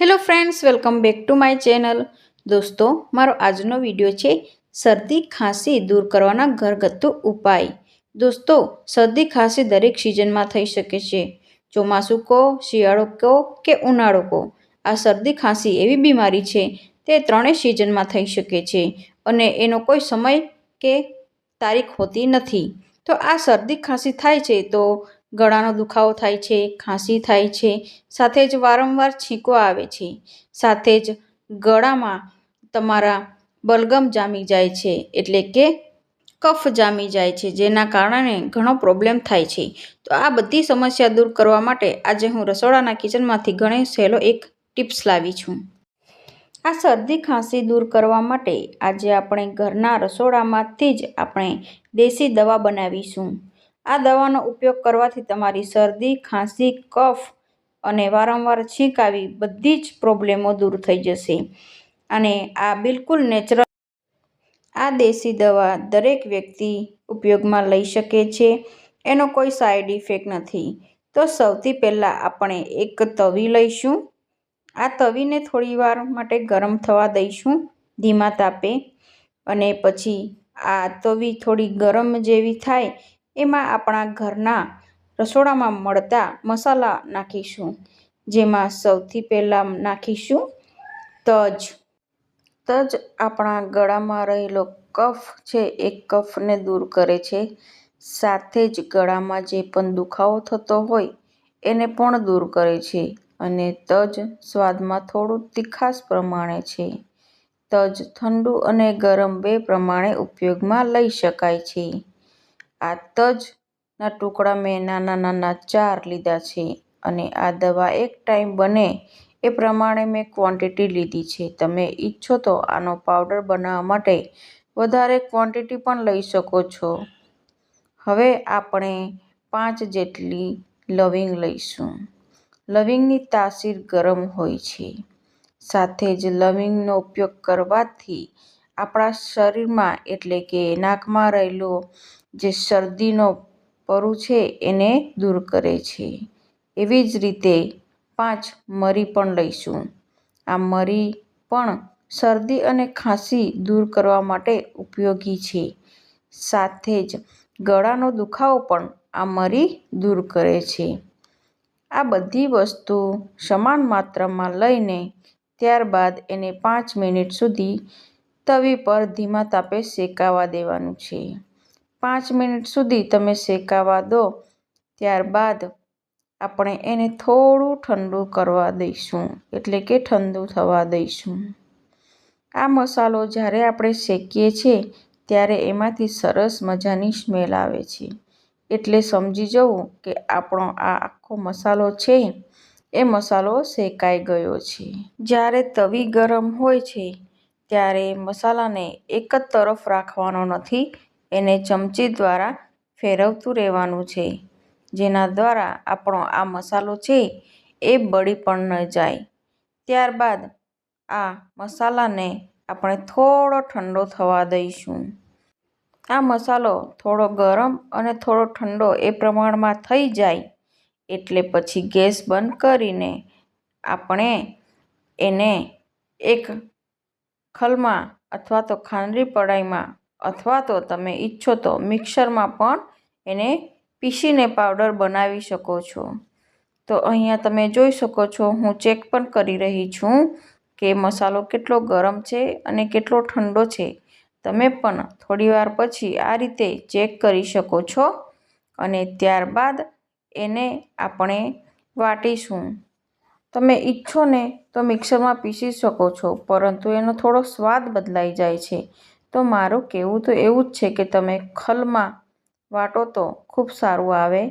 Hello friends welcome back to my channel દોસ્તો, મારો આજનો વીડિયો છે શરદી ખાંસી દૂર કરવાના ઘરગથ્થુ ઉપાય. દોસ્તો, શરદી ખાંસી દરેક સિઝનમાં થઈ શકે છે. ચોમાસું કહો, શિયાળો કહો કે ઉનાળો કહો, આ શરદી ખાંસી એવી બીમારી છે તે ત્રણેય સિઝનમાં થઈ શકે છે અને એનો કોઈ સમય કે તારીખ હોતી નથી. તો આ શરદી ખાંસી થાય છે તો ગળાનો દુખાવો થાય છે, ખાંસી થાય છે, સાથે જ વારંવાર છીંકો આવે છે. સાથે જ ગળામાં તમારા બલગમ જામી જાય છે, એટલે કે કફ જામી જાય છે, જેના કારણે ઘણો પ્રોબ્લેમ થાય છે. તો આ બધી સમસ્યા દૂર કરવા માટે આજે હું રસોડાના કિચનમાંથી ઘણી સહેલો એક ટિપ્સ લાવી છું. આ શરદી ખાંસી દૂર કરવા માટે આજે આપણે ઘરના રસોડામાંથી જ આપણે દેશી દવા બનાવીશું. આ દવાનો ઉપયોગ કરવાથી તમારી શરદી, ખાંસી, કફ અને વારંવાર છીંક આવી બધી જ પ્રોબ્લેમો દૂર થઈ જશે. અને આ બિલકુલ નેચરલ આ દેશી દવા દરેક વ્યક્તિ ઉપયોગમાં લઈ શકે છે. એનો કોઈ સાઈડ ઇફેક્ટ નથી. તો સૌથી પહેલાં આપણે એક તવી લઈશું. આ તવીને થોડીવાર માટે ગરમ થવા દઈશું ધીમા તાપે. અને પછી આ તવી થોડી ગરમ જેવી થાય એમાં આપણા ઘરના રસોડામાં મળતા મસાલા નાખીશું. જેમાં સૌથી પહેલાં નાખીશું તજ. તજ આપણા ગળામાં રહેલો કફ છે, એ કફને દૂર કરે છે. સાથે જ ગળામાં જે પણ દુખાવો થતો હોય, એને પણ દૂર કરે છે અને તજ સ્વાદમાં થોડું તીખાશ પ્રમાણે છે. તજ ઠંડુ અને ગરમ બે પ્રમાણે ઉપયોગમાં લઈ શકાય છે. આ તજના ટુકડા મેં નાના નાના ચાર લીધા છે અને આ દવા એક ટાઈમ બને એ પ્રમાણે મેં ક્વોન્ટિટી લીધી છે. તમે ઈચ્છો તો આનો પાવડર બનાવવા માટે વધારે ક્વોન્ટિટી પણ લઈ શકો છો. હવે આપણે પાંચ જેટલી લવિંગ લઈશું. લવિંગની તાસીર ગરમ હોય છે. સાથે જ લવિંગનો ઉપયોગ કરવાથી આપણા શરીરમાં એટલે કે નાકમાં રહેલો જે શરદીનો પરુ છે એને દૂર કરે છે. એવી જ રીતે પાંચ મરી પણ લઈશું. આ મરી પણ શરદી અને ખાંસી દૂર કરવા માટે ઉપયોગી છે. સાથે જ ગળાનો દુખાવો પણ આ મરી દૂર કરે છે. આ બધી વસ્તુ સમાન માત્રામાં લઈને ત્યારબાદ એને પાંચ મિનિટ સુધી તવી પર ધીમા તાપે શેકાવા દેવાનું છે. પાંચ મિનિટ સુધી તમે શેકાવા દો. ત્યારબાદ આપણે એને થોડું ઠંડુ કરવા દઈશું, એટલે કે ઠંડુ થવા દઈશું. આ મસાલો જ્યારે આપણે શેકીએ છીએ, ત્યારે એમાંથી સરસ મજાની સ્મેલ આવે છે. એટલે સમજી જવું કે આપણો આ આખો મસાલો છે, એ મસાલો શેકાઈ ગયો છે. જ્યારે તવી ગરમ હોય છે, ત્યારે મસાલાને એક જ તરફ રાખવાનો નથી એને ચમચી દ્વારા ફેરવતું રહેવાનું છે, જેના દ્વારા આપણો આ મસાલો છે એ બળી પણ ન જાય. ત્યારબાદ આ મસાલાને આપણે થોડો ઠંડો થવા દઈશું. આ મસાલો થોડો ગરમ અને થોડો ઠંડો એ પ્રમાણમાં થઈ જાય એટલે પછી ગેસ બંધ કરીને આપણે એને એક ખલમાં અથવા તો ખાંડરી કઢાઈમાં અથવા તો તમે ઈચ્છો તો મિક્સરમાં પણ એને પીસીને પાવડર બનાવી શકો છો. તો અહીંયા તમે જોઈ શકો છો, હું ચેક પણ કરી રહી છું કે મસાલો કેટલો ગરમ છે અને કેટલો ઠંડો છે. તમે પણ થોડીવાર પછી આ રીતે ચેક કરી શકો છો અને ત્યારબાદ એને આપણે વાટીશું. તમે ઈચ્છો ને તો મિક્સરમાં પીસી શકો છો, પરંતુ એનો થોડો સ્વાદ બદલાઈ જાય છે. તો મારું કહેવું તો એવું જ છે કે તમે ખલમાં વાટો તો ખૂબ સારું આવે,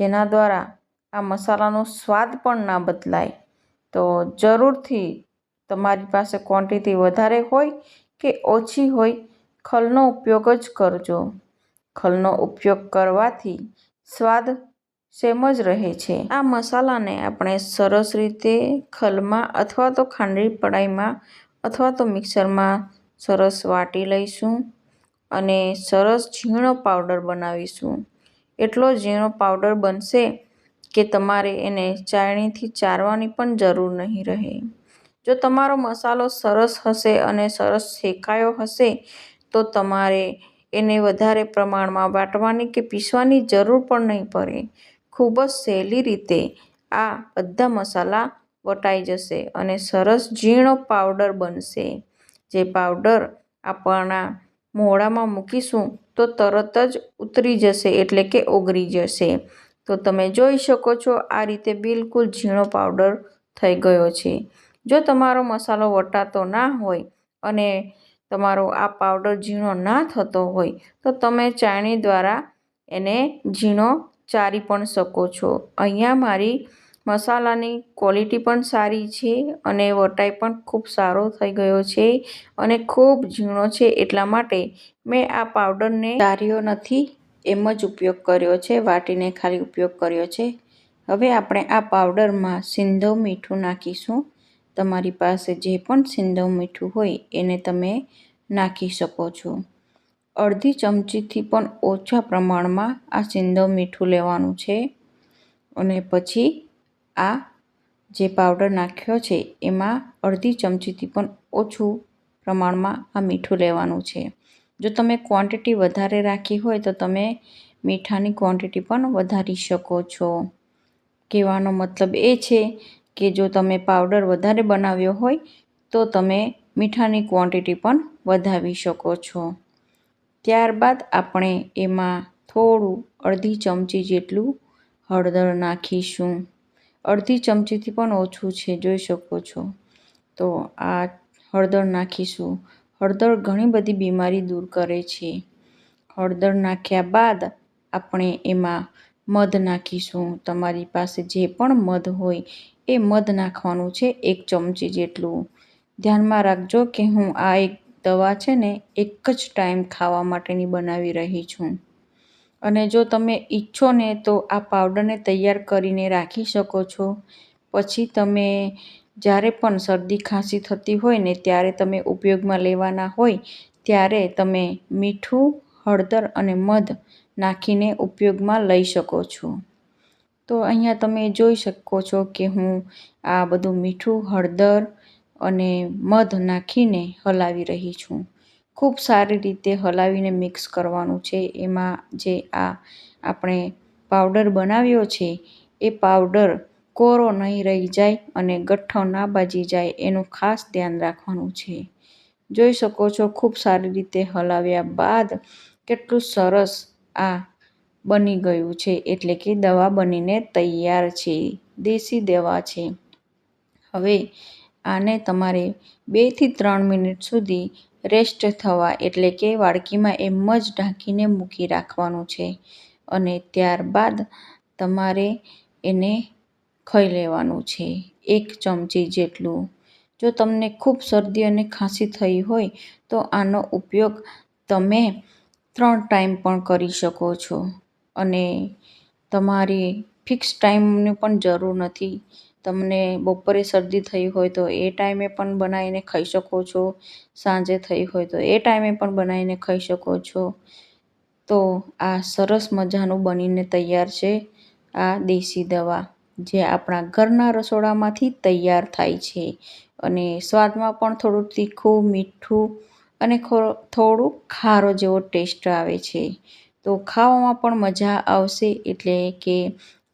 જેના દ્વારા આ મસાલાનો સ્વાદ પણ ના બદલાય. તો જરૂરથી તમારી પાસે ક્વોન્ટિટી વધારે હોય કે ઓછી હોય, ખલનો ઉપયોગ જ કરજો. ખલનો ઉપયોગ કરવાથી સ્વાદ સેમ જ રહે છે. આ મસાલાને આપણે સરસ રીતે ખલમાં અથવા તો ખાંડરી પડાઈમાં અથવા તો મિક્સરમાં સરસ વાટી લઈશું અને સરસ ઝીણો પાવડર બનાવીશું. એટલો ઝીણો પાવડર બનશે કે તમારે એને ચાળણીથી ચારવાની પણ જરૂર નહીં રહે. જો તમારો મસાલો સરસ હશે અને સરસ શેકાયો હશે, તો તમારે એને વધારે પ્રમાણમાં વાટવાની કે પીસવાની જરૂર પણ નહીં પડે. ખૂબ જ સહેલી રીતે આ બધા મસાલા વટાઈ જશે અને સરસ ઝીણો પાવડર બનશે. જે પાવડર આપણા મોઢામાં મૂકીશું તો તરત જ ઉતરી જશે, એટલે કે ઓગળી જશે. તો તમે જોઈ શકો છો આ રીતે બિલકુલ ઝીણો પાવડર થઈ ગયો છે. જો તમારો મસાલો વટાતો ના હોય અને તમારો આ પાવડર ઝીણો ના થતો હોય, તો તમે ચાણી દ્વારા એને ઝીણો ચારી પણ શકો છો. અહીંયા મારી મસાલાની ક્વોલિટી પણ સારી છે અને વટાઈ પણ ખૂબ સારો થઈ ગયો છે અને ખૂબ ઝીણો છે એટલા માટે મેં આ પાવડરને ચાર્યો નથી, એમ જ ઉપયોગ કર્યો છે, વાટીને ખાલી ઉપયોગ કર્યો છે. હવે આપણે આ પાવડરમાં સિંધવ મીઠું નાખીશું. તમારી પાસે જે પણ સિંધવ મીઠું હોય એને તમે નાખી શકો છો. અડધી ચમચીથી પણ ઓછા પ્રમાણમાં આ સિંધવ મીઠું લેવાનું છે. અને પછી આ જે પાવડર નાખ્યો છે, એમાં અડધી ચમચીથી પણ ઓછું પ્રમાણમાં આ મીઠું લેવાનું છે. જો તમે ક્વોન્ટિટી વધારે રાખી હોય તો તમે મીઠાની ક્વોન્ટિટી પણ વધારી શકો છો. કહેવાનો મતલબ એ છે કે જો તમે પાવડર વધારે બનાવ્યો હોય તો તમે મીઠાની ક્વોન્ટિટી પણ વધાવી શકો છો. ત્યારબાદ આપણે એમાં થોડું અડધી ચમચી જેટલું હળદર નાખીશું. અડધી ચમચીથી પણ ઓછું છે, જોઈ શકો છો. તો આ હળદર નાખીશું. હળદર ઘણી બધી બીમારી દૂર કરે છે. હળદર નાખ્યા બાદ આપણે એમાં મધ નાખીશું. તમારી પાસે જે પણ મધ હોય એ મધ નાખવાનું છે, એક ચમચી જેટલું. ધ્યાનમાં રાખજો કે હું આ એક દવા છે ને, એક જ ટાઈમ ખાવા માટેની બનાવી રહી છું. અને જો તમે ઈચ્છો ને તો આ પાવડરને તૈયાર કરીને રાખી શકો છો. પછી તમે જ્યારે પણ શરદી ખાંસી થતી હોય ને ત્યારે તમે ઉપયોગમાં લેવાના હોય, ત્યારે તમે મીઠું, હળદર અને મધ નાખીને ઉપયોગમાં લઈ શકો છો. તો અહીંયા તમે જોઈ શકો છો કે હું આ બધું મીઠું, હળદર અને મધ નાખીને હલાવી રહી છું. ખૂબ સારી રીતે હલાવીને મિક્સ કરવાનું છે. એમાં જે આ આપણે પાવડર બનાવ્યો છે, એ પાવડર કોરો નહીં રહી જાય અને ગઠ્ઠો ના બાજી જાય એનું ખાસ ધ્યાન રાખવાનું છે. જોઈ શકો છો, ખૂબ સારી રીતે હલાવ્યા બાદ કેટલું સરસ આ બની ગયું છે, એટલે કે દવા બનીને તૈયાર છે, દેશી દવા છે. હવે આને તમારે બેથી ત્રણ મિનિટ સુધી રેસ્ટ થવા એટલે કે વાડકીમાં એમ જ ઢાંકીને મૂકી રાખવાનું છે. અને ત્યારબાદ તમારે એને ખાઈ લેવાનું છે, એક ચમચી જેટલું. જો તમને ખૂબ શરદી અને ખાંસી થઈ હોય, તો આનો ઉપયોગ તમે ત્રણ ટાઈમ પણ કરી શકો છો. અને તમારી ફિક્સ ટાઈમની પણ જરૂર નથી. તમને બપોરે શરદી થઈ હોય તો એ ટાઈમે પણ બનાવીને ખાઈ શકો છો, સાંજે થઈ હોય તો એ ટાઈમે પણ બનાવીને ખાઈ શકો છો. તો આ સરસ મજાનું બનીને તૈયાર છે આ દેશી દવા, જે આપણા ઘરના રસોડામાંથી તૈયાર થાય છે. અને સ્વાદમાં પણ થોડું તીખું, મીઠું અને થોડું ખારો જેવો ટેસ્ટ આવે છે. તો ખાવામાં પણ મજા આવશે એટલે કે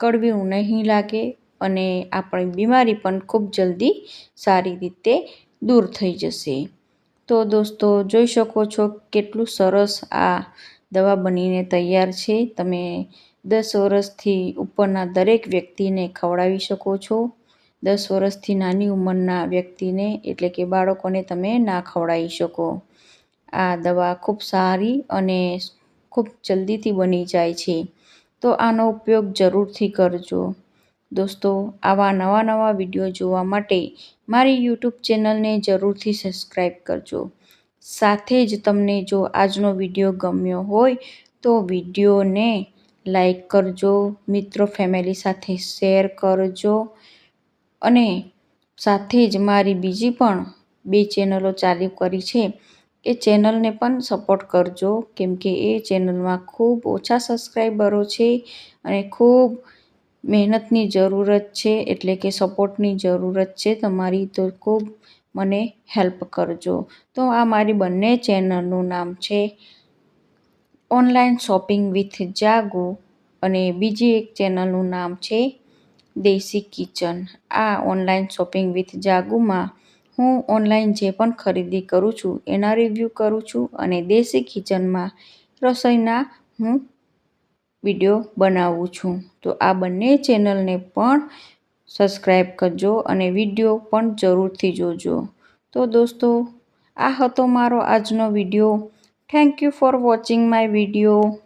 કડવું નહીં લાગે અને આપણી બીમારી પણ ખૂબ જલ્દી સારી રીતે દૂર થઈ જશે. તો દોસ્તો, જોઈ શકો છો કેટલું સરસ આ દવા બનીને તૈયાર છે. તમે દસ વર્ષથી ઉપરના દરેક વ્યક્તિને ખવડાવી શકો છો. દસ વર્ષથી નાની ઉંમરના વ્યક્તિને, એટલે કે બાળકોને તમે ના ખવડાવી શકો. આ દવા ખૂબ સારી અને ખૂબ જલ્દીથી બની જાય છે. તો આનો ઉપયોગ જરૂરથી કરજો. દોસ્તો, આવા નવા નવા વીડિયો જોવા માટે મારી યુટ્યુબ ચેનલને જરૂરથી સબસ્ક્રાઈબ કરજો. સાથે જ તમને જો આજનો વીડિયો ગમ્યો હોય તો વિડીયોને લાઈક કરજો, મિત્રો ફેમિલી સાથે શેર કરજો અને સાથે જ મારી બીજી પણ બે ચેનલો ચાલુ કરી છે. એ ચેનલને પણ સપોર્ટ કરજો, કેમ કે એ ચેનલમાં ખૂબ ઓછા સબસ્ક્રાઈબરો છે અને ખૂબ મહેનતની જરૂરત છે એટલે કે સપોર્ટની જરૂરત છે, તમારી તો ખૂબ મને હેલ્પ કરજો. તો આ મારી બંને ચેનલનું નામ છે ઓનલાઈન શોપિંગ વિથ જાગુ અને બીજી એક ચેનલનું નામ છે દેશી કિચન. આ ઓનલાઈન શોપિંગ વિથ જાગુમાં હું ઓનલાઈન જે પણ ખરીદી કરું છું, એના રિવ્યૂ કરું છું અને દેશી કિચનમાં રસોઈના હું વીડિયો બનાવું છું. તો આ બંને ચેનલને પણ સબસ્ક્રાઈબ કરજો અને વીડિયો પણ જરૂરથી જોજો. તો દોસ્તો, આ હતો મારો આજનો video. Thank you for watching my video